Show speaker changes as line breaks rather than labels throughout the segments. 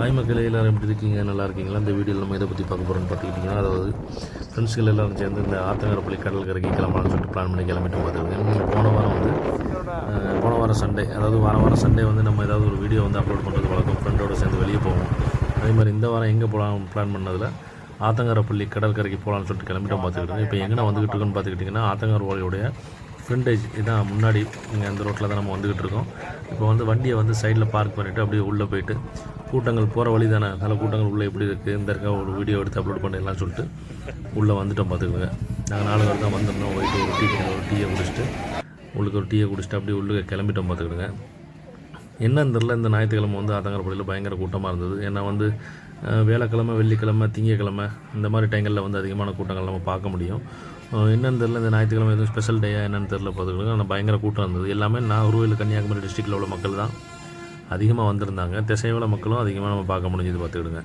hi மக்களே எல்லோரும் எப்படி இருக்கீங்க நல்லா இருக்கீங்களா இந்த வீடியோவில் நம்ம இதை பற்றி பார்க்க போகிறோம்னு பார்த்துக்கிட்டிங்கன்னா அதாவது ஃப்ரெண்ட்ஸ்கள் எல்லோரும் சேர்ந்து இந்த ஆத்தங்கரப்பள்ளி கடல் கரைக்கு கிளம்பலாம்னு சொல்லிட்டு பிளான் பண்ணி கிளம்பிட்டு பார்த்துருக்கேன் போன வாரம் வந்து போன வாரம் சண்டே அதாவது வார வாரம் சண்டே வந்து நம்ம ஏதாவது ஒரு வீடியோ வந்து அப்லோட் பண்ணுறது வழக்கம் ஃப்ரெண்டோடு சேர்ந்து வெளியே போவோம் அதே மாதிரி இந்த வாரம் எங்கே போகலாம் பிளான் பண்ணதில் ஆத்தங்கரப்பள்ளி கடற்கரைக்கு போகலான்னு சொல்லிட்டு கிளம்பிட்டோம் பார்த்துக்கிட்டோம் இப்போ எங்கே வந்துக்கிட்டு இருக்குன்னு பார்த்துக்கிட்டிங்கன்னா ஆத்தங்கரவாளியுடைய ஃப்ரண்டேஜ் இதான் முன்னாடி இங்கே அந்த ரோட்டில் தான் நம்ம வந்துக்கிட்டு இருக்கோம் இப்போ வந்து வண்டியை வந்து சைடில் பார்க் பண்ணிவிட்டு அப்படியே உள்ளே போயிட்டு கூட்டங்கள் போகிற வழி தானே நல்ல கூட்டங்கள் உள்ளே எப்படி இருக்குது இந்த இருக்க ஒரு வீடியோ எடுத்து அப்லோட் பண்ணிடலாம்னு சொல்லிட்டு உள்ளே வந்துட்டோம் பார்த்துக்கோங்க நாங்கள் நாலு பேர் தான் வந்தோம்னா போயிட்டு ஒரு டீ ஒரு டீயை குடிச்சிட்டு உள்ளுக்கு ஒரு டீயை குடிச்சிட்டு அப்படியே உள்ளுக்கு கிளம்பிட்டோம் பார்த்துக்கிடுங்க என்ன தெரில இந்த ஞாயிற்றுக்கிழமை வந்து ஆத்தங்கரப்பள்ளியில் பயங்கர கூட்டமாக இருந்தது ஏன்னா வந்து வேலைக்கிழமை வெள்ளிக்கிழமை திங்கக்கிழமை இந்த மாதிரி டைங்களில் வந்து அதிகமான கூட்டங்கள் நம்ம பார்க்க முடியும் என்னென்னு தெரில இந்த ஞாயிற்றுக்கிழமை எதுவும் ஸ்பெஷல் டேயாக என்னென்னு தெரில பார்த்துக்கோங்க ஆனால் பயங்கர கூட்டம் இருந்தது எல்லாமே நாகர்கோவில் கன்னியாகுமரி டிஸ்ட்ரிக்டில் உள்ள மக்கள் தான் அதிகமாக வந்திருந்தாங்க திசைவள மக்களும் அதிகமாக நம்ம பார்க்க முடிஞ்சது பார்த்துக்கிடுங்க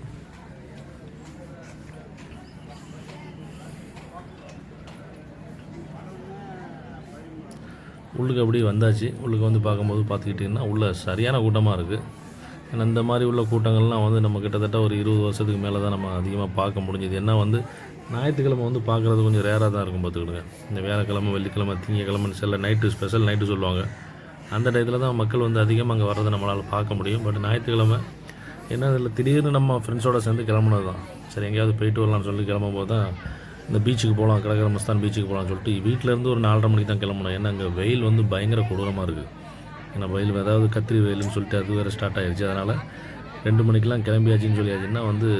உள்ளுக்கு அப்படியே வந்தாச்சு உள்ளுக்கு வந்து பார்க்கும்போது பார்த்துக்கிட்டிங்கன்னா உள்ளே சரியான கூட்டமாக இருக்குது ஏன்னா இந்த மாதிரி உள்ள கூட்டங்கள்லாம் வந்து நம்ம கிட்டத்தட்ட ஒரு இருபது வருஷத்துக்கு மேலே தான் நம்ம அதிகமாக பார்க்க முடிஞ்சது ஏன்னா வந்து ஞாயிற்றுக்கிழமை வந்து பார்க்குறது கொஞ்சம் ரேராக தான் இருக்கும் பார்த்துக்கிடுங்க இந்த வேலைக்கிழமை வெள்ளிக்கிழமை திங்கக்கிழமைன்னு சில நைட்டு ஸ்பெஷல் நைட்டு சொல்லுவாங்க அந்த டயத்தில் தான் மக்கள் வந்து அதிகமாக அங்கே வர்றதை நம்மளால் பார்க்க முடியும் பட் ஞாயிற்றுக்கிழமை ஏன்னா அதில் திடீர்னு நம்ம ஃப்ரெண்ட்ஸோடு சேர்ந்து கிளம்புனது தான் சரி எங்கேயாவது போயிட்டு வரலாம்னு சொல்லி கிளம்பும் போது தான் இந்த பீச்சுக்கு போகலாம் கடற்கரை மஸ்தான் பீச்சுக்கு போகலாம்னு சொல்லிட்டு வீட்டிலேருந்து ஒரு நாலரை மணிக்கு தான் கிளம்பணும் ஏன்னா அங்கே வெயில் வந்து பயங்கர கொடூரமாக இருக்குது ஏன்னா வெயில் ஏதாவது கத்திரி வெயில்னு சொல்லிட்டு அது வேறு ஸ்டார்ட் ஆகிடுச்சு அதனால் ரெண்டு மணிக்கெலாம் கிளம்பியாச்சின்னு சொல்லியாச்சுன்னா வந்து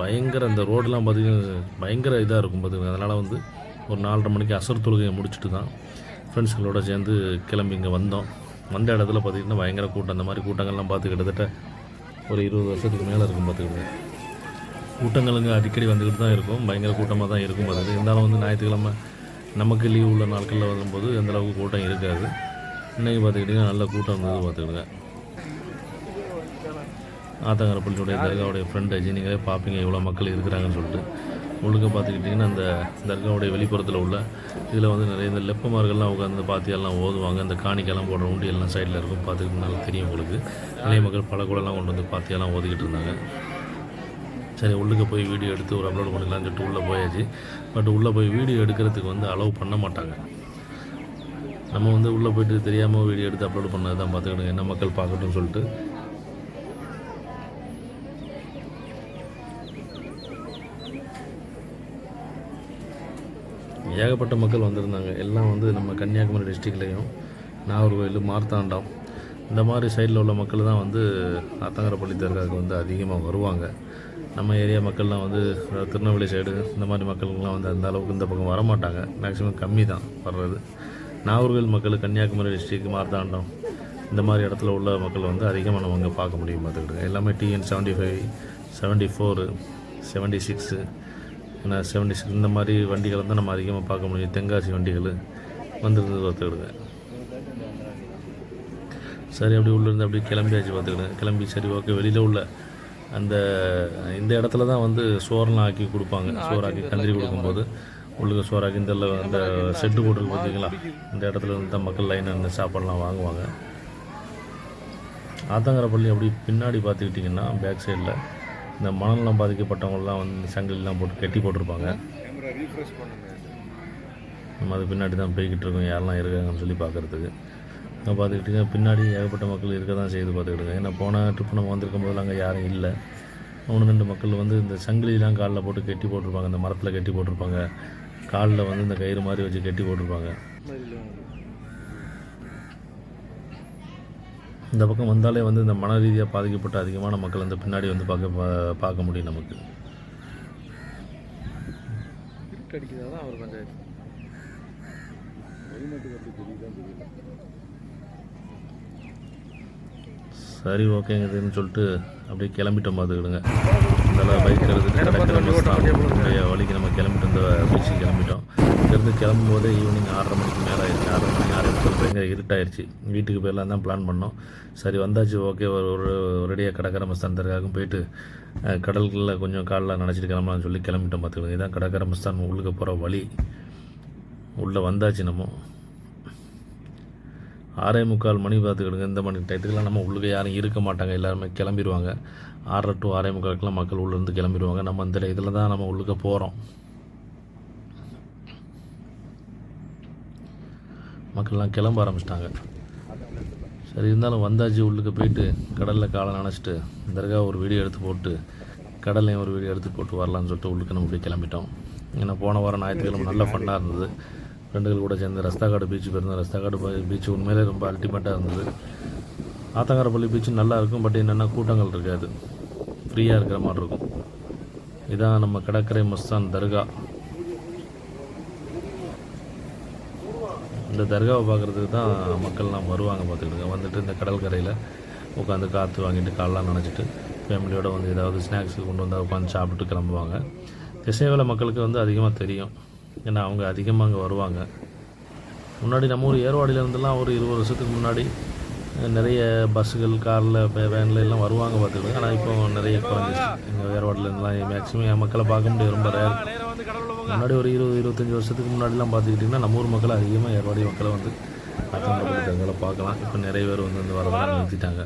பயங்கர அந்த ரோடெலாம் பார்த்திங்கன்னா பயங்கர இதாக இருக்கும் பார்த்திங்கன்னா அதனால் வந்து ஒரு நாலரை மணிக்கு அசர் தொழுகையை முடிச்சுட்டு தான் ஃப்ரெண்ட்ஸ்களோடு சேர்ந்து கிளம்பி இங்கே வந்தோம் வந்த இடத்துல பார்த்திங்கன்னா பயங்கர கூட்டம் அந்த மாதிரி கூட்டங்கள்லாம் பார்த்து கிட்டத்தட்ட ஒரு இருபது வருஷத்துக்கு மேலே இருக்கும் பார்த்துக்கிட்டேன் கூட்டங்களுங்க அடிக்கடி வந்துக்கிட்டு தான் இருக்கும் பயங்கர கூட்டமாக தான் இருக்கும் பார்த்து இருந்தாலும் வந்து ஞாயிற்றுக்கிழமை நமக்கு லீவ் உள்ள நாட்களில் வரும்போது எந்தளவுக்கு கூட்டம் இருக்காது இன்றைக்கி பார்த்துக்கிட்டிங்கன்னா நல்ல கூட்டம் இருந்தது பார்த்துக்கிடுங்க ஆத்தங்கர பள்ளியோடைய தர்காவுடைய ஃப்ரெண்ட் ஆச்சு நீங்களே பார்ப்பீங்க எவ்வளோ மக்கள் இருக்கிறாங்கன்னு சொல்லிட்டு முழுக்க பார்த்துக்கிட்டிங்கன்னா அந்த தர்காவுடைய வெளிப்புறத்தில் உள்ள இதில் வந்து நிறைய இந்த லெப்பமார்கள்லாம் உட்காந்து பாத்தியெல்லாம் ஓதுவாங்க அந்த காணிக்கெல்லாம் போடுற உண்டி எல்லாம் சைடில் இருக்கும் பார்த்துக்கிட்டு தெரியும் உங்களுக்கு நிறைய மக்கள் பல கூடலாம் கொண்டு வந்து பாத்தியெல்லாம் ஓதிக்கிட்டு இருந்தாங்க சரி உள்ளுக்கு போய் வீடியோ எடுத்து ஒரு அப்லோட் பண்ணிக்கலாம் சொல்லிட்டு உள்ளே போயாச்சு பட் உள்ளே போய் வீடியோ எடுக்கிறதுக்கு வந்து அலோவ் பண்ண மாட்டாங்க நம்ம வந்து உள்ளே போயிட்டு தெரியாமல் வீடியோ எடுத்து அப்லோட் பண்ணது தான் பார்த்துக்கணும் என்ன மக்கள் பார்க்கட்டும் சொல்லிட்டு ஏகப்பட்ட மக்கள் வந்திருந்தாங்க எல்லாம் வந்து நம்ம கன்னியாகுமரி டிஸ்ட்ரிக்ட்லேயும் நாகர்கோவில் மார்த்தாண்டம் இந்த மாதிரி சைடில் உள்ள மக்கள் தான் வந்து ஆத்தங்கரப்பள்ளி தர்காவுக்கு வந்து அதிகமாக வருவாங்க நம்ம ஏரியா மக்கள்லாம் வந்து திருநெல்வேலி சைடு இந்த மாதிரி மக்கள்லாம் வந்து அந்த அளவுக்கு இந்த பக்கம் வரமாட்டாங்க மேக்ஸிமம் கம்மி தான் வர்றது நாகர்கோவில் மக்கள் கன்னியாகுமரி டிஸ்ட்ரிக் மார்த்தாண்டம் இந்த மாதிரி இடத்துல உள்ள மக்கள் வந்து அதிகமாக நம்ம அங்கே பார்க்க முடியும் பார்த்துக்கிட்டு எல்லாமே TN seventy five seventy four seventy six ஏன்னா செவன்டி சிக்ஸ் இந்த மாதிரி வண்டிகளை தான் நம்ம அதிகமாக பார்க்க முடியும் தென்காசி வண்டிகள் வந்துருந்து பார்த்துக்கிடுங்க சரி அப்படி உள்ளேருந்து அப்படியே கிளம்பியாச்சு பார்த்துக்கிடுங்க கிளம்பி சரி ஓகே வெளியில் உள்ள அந்த இந்த இடத்துல தான் வந்து சோறெலாம் ஆக்கி கொடுப்பாங்க சோறாக்கி கந்திரி கொடுக்கும்போது உள்ளுக்கு சோறாக்கி இந்த அந்த செட்டு போட்டுருக்கு பார்த்தீங்களா இந்த இடத்துல இருந்து தான் மக்கள் லைன் அந்த சாப்பாடெலாம் வாங்குவாங்க ஆத்தங்கரப்பள்ளி அப்படி பின்னாடி பார்த்துக்கிட்டிங்கன்னா பேக் சைடில் இந்த மணல்லாம் பாதிக்கப்பட்டவங்களாம் வந்து சங்கிலாம் போட்டு கட்டி போட்டிருப்பாங்க நம்ம அது பின்னாடி தான் போய்கிட்டு இருக்கோம் யாரெல்லாம் இருக்காங்கன்னு சொல்லி பார்க்குறதுக்கு பார்த்துக்கிட்டு பின்னாடி ஏகப்பட்ட மக்கள் இருக்க தான் செய்து இருக்கேன் ஏன்னா போன ட்ரிப் நம்ம வந்திருக்கும் போதில் அங்கே யாரும் இல்லை ஒன்று ரெண்டு மக்கள் வந்து இந்த சங்கிலிலாம் காலில் போட்டு கட்டி போட்டிருப்பாங்க இந்த மரத்தில் கட்டி போட்டிருப்பாங்க காலில் வந்து இந்த கயிறு மாதிரி வச்சு கட்டி போட்டிருப்பாங்க இந்த பக்கம் வந்தாலே வந்து இந்த மன ரீதியாக பாதிக்கப்பட்ட அதிகமான மக்கள் வந்து பின்னாடி வந்து பார்க்க பார்க்க முடியும் நமக்கு சரி ஓகேங்கிறதுன்னு சொல்லிட்டு அப்படியே கிளம்பிட்டோம் பார்த்துக்கிடுங்க இந்த பைக் எடுத்துகிட்டு வழிக்கு நம்ம கிளம்பிட்டு இந்த பீச்சுக்கு கிளம்பிட்டோம் இங்கேருந்து கிளம்பும் ஈவினிங் ஆறரை மணிக்கு மேலே ஆயிடுச்சு ஆறரை மணி ஆறு அப்புறம் இங்கே இருட்டாயிருச்சு வீட்டுக்கு போயிடலாம் தான் பிளான் பண்ணோம் சரி வந்தாச்சு ஓகே ஒரு ஒரு ரெடியாக கடற்கரை மஸ்தானத்திற்காகவும் போயிட்டு கடல்களில் கொஞ்சம் காலில் நினச்சிட்டு கிளம்பலாம்னு சொல்லி கிளம்பிட்டோம் பார்த்துக்கோங்க இதுதான் கடற்கரை மஸ்தான் உள்ளுக்கு போகிற வழி உள்ளே வந்தாச்சு நம்ம ஆறே முக்கால் மணி பார்த்துக்கிடுங்க இந்த மணி டயத்துக்கெலாம் நம்ம உள்ளுக்கு யாரும் இருக்க மாட்டாங்க எல்லாருமே கிளம்பிடுவாங்க ஆறரை டு ஆறே முக்காலுக்கெலாம் மக்கள் உள்ளேருந்து கிளம்பிடுவாங்க நம்ம இந்த இதில் தான் நம்ம உள்ளுக்க போகிறோம் மக்கள்லாம் கிளம்ப ஆரம்பிச்சிட்டாங்க சரி இருந்தாலும் வந்தாச்சு உள்ளுக்கு போயிட்டு கடலில் காலை நினச்சிட்டு தர்கா ஒரு வீடியோ எடுத்து போட்டு கடலையும் ஒரு வீடியோ எடுத்து போட்டு வரலான்னு சொல்லிட்டு உள்ளுக்கு நம்ம போய் கிளம்பிட்டோம் ஏன்னா போன வாரம் ஞாயிற்றுக்கிழமை நல்ல ஃபன்னாக இருந்தது ஃப்ரெண்டுகள் கூட சேர்ந்து ரஸ்தாக்காடு பீச்சு போயிருந்தோம் ரஸ்தாக்காடு பீச் உண்மையிலே ரொம்ப அல்டிமேட்டாக இருந்தது ஆத்தங்காரப்பள்ளி பீச்சு நல்லா இருக்கும் பட் என்னென்னா கூட்டங்கள் இருக்காது ஃப்ரீயாக இருக்கிற மாதிரி இருக்கும் இதான் நம்ம கடற்கரை மஸ்தான் தர்கா இந்த தர்காவை பார்க்குறதுக்கு தான் மக்கள்லாம் வருவாங்க பார்த்துக்கிட்டு வந்துட்டு இந்த கடற்கரையில் உட்காந்து காற்று வாங்கிட்டு காலெலாம் நினச்சிட்டு ஃபேமிலியோடு வந்து ஏதாவது ஸ்நாக்ஸ் கொண்டு வந்தால் உட்காந்து சாப்பிட்டு கிளம்புவாங்க இசைவேல மக்களுக்கு வந்து அதிகமாக தெரியும் ஏன்னா அவங்க அதிகமாக அங்கே வருவாங்க முன்னாடி நம்ம ஊர் ஏர்வாடியிலேருந்துலாம் ஒரு இருபது வருஷத்துக்கு முன்னாடி நிறைய பஸ்ஸுகள் காரில் வேனில் எல்லாம் வருவாங்க பார்த்துக்கிட்டு ஆனால் இப்போ நிறைய குறைஞ்சிச்சு எங்கள் ஏர்வாடியிலேருந்துலாம் மேக்ஸிமம் என் மக்களை பார்க்க முடியும் ரொம்ப ரேர் முன்னாடி ஒரு இருபது இருபத்தஞ்சி வருஷத்துக்கு முன்னாடிலாம் பார்த்துக்கிட்டிங்கன்னா நம்ம ஊர் மக்களை அதிகமாக ஏற்பாடி மக்களை வந்து அக்கம் பார்க்கலாம் இப்போ நிறைய பேர் வந்து வந்து வரதான் நிறுத்திட்டாங்க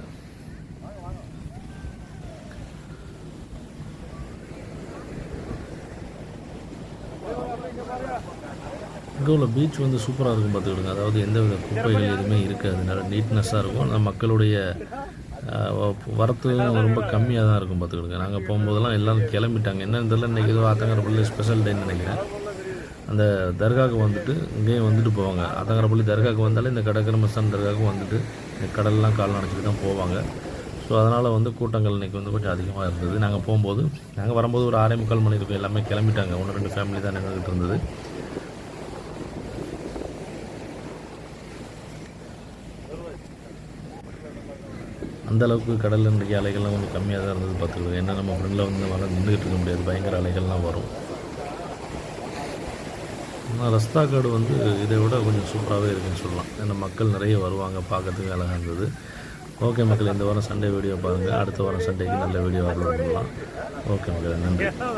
இங்கே உள்ள பீச் வந்து சூப்பராக இருக்கும் பார்த்துக்கிடுங்க அதாவது எந்த வித குப்பைகள் எதுவுமே இருக்காது நல்லா நீட்னஸாக இருக்கும் மக்களுடைய வரத்து ரொம்ப கம்மியாக தான் இருக்கும் பார்த்துக்கிடுங்க நாங்கள் போகும்போதெல்லாம் எல்லோரும் கிளம்பிட்டாங்க என்ன தெரியல இன்றைக்கி ஏதோ ஆத்தங்கரப்பள்ளி ஸ்பெஷல் டேன்னு நினைக்கிறேன் அந்த தர்காவுக்கு வந்துட்டு இங்கேயும் வந்துட்டு போவாங்க ஆத்தங்கரப்பள்ளி தர்காவுக்கு வந்தாலே இந்த கடற்கரை மசான் தர்காவுக்கு வந்துட்டு இந்த கடல்லாம் கால் நினச்சிட்டு தான் போவாங்க ஸோ அதனால் வந்து கூட்டங்கள் இன்றைக்கி வந்து கொஞ்சம் அதிகமாக இருந்தது நாங்கள் போகும்போது நாங்கள் வரும்போது ஒரு ஆறே முக்கால் மணி இருக்கும் எல்லாமே கிளம்பிட்டாங்க ஒன்று ரெண்டு ஃபேமிலி தான் நின்றுக்கிட்டு இருந்தது அந்தளவுக்கு கடலில் இன்றைக்கி அலைகள்லாம் கொஞ்சம் கம்மியாக தான் இருந்தது பார்த்துக்கிறது ஏன்னா நம்ம ஃப்ரெண்டில் வந்து வர நின்றுக்கிட்டு இருக்க முடியாது பயங்கர அலைகள்லாம் வரும் ஆனால் ரஸ்தா காடு வந்து இதை விட கொஞ்சம் சூப்பராகவே இருக்குதுன்னு சொல்லலாம் ஏன்னா மக்கள் நிறைய வருவாங்க பார்க்கறதுக்கு அழகாக இருந்தது ஓகே மக்கள் இந்த வாரம் சண்டே வீடியோ பாருங்கள் அடுத்த வாரம் சண்டேக்கு நல்ல வீடியோ வரலாம் ஓகே மக்கள் நன்றி